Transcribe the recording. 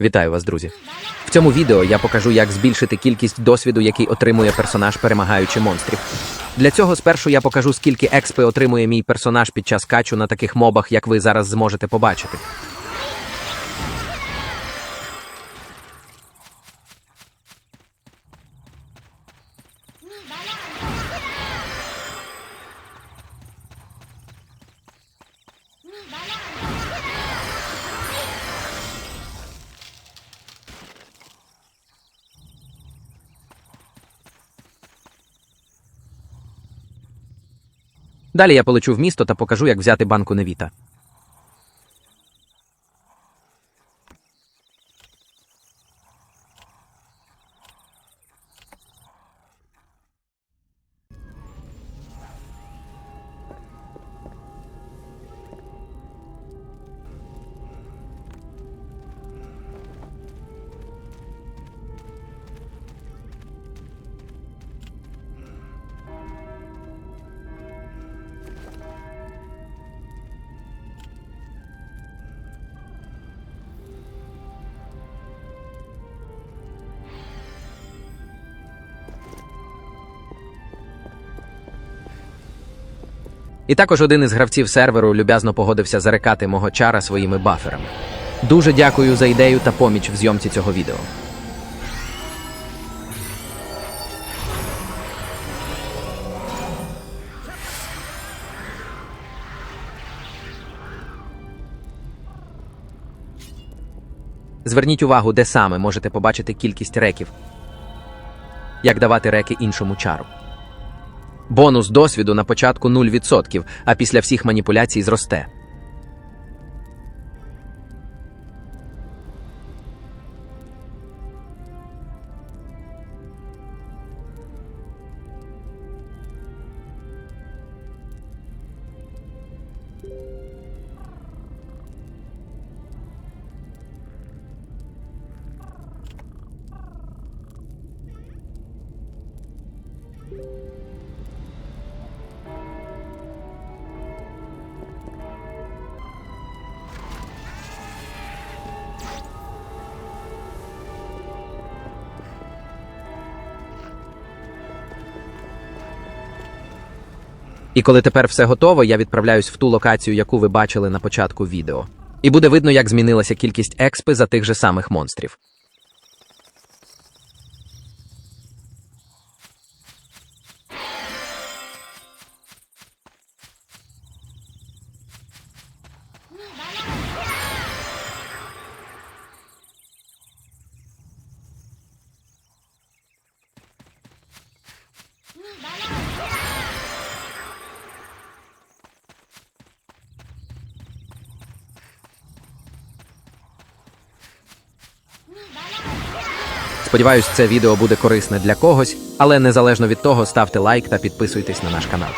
Вітаю вас, друзі! В цьому відео я покажу, як збільшити кількість досвіду, який отримує персонаж, перемагаючи монстрів. Для цього спершу я покажу, скільки експи отримує мій персонаж під час качу на таких мобах, як ви зараз зможете побачити. Далі я полечу в місто та покажу, як взяти банку Невіта. І також один із гравців серверу люб'язно погодився зарекати мого чара своїми баферами. Дуже дякую за ідею та поміч в зйомці цього відео. Зверніть увагу, де саме можете побачити кількість реків, як давати реки іншому чару. Бонус досвіду на початку 0%, а після всіх маніпуляцій зросте. І коли тепер все готово, я відправляюсь в ту локацію, яку ви бачили на початку відео. І буде видно, як змінилася кількість експи за тих же самих монстрів. Сподіваюсь, це відео буде корисне для когось, але незалежно від того, ставте лайк та підписуйтесь на наш канал.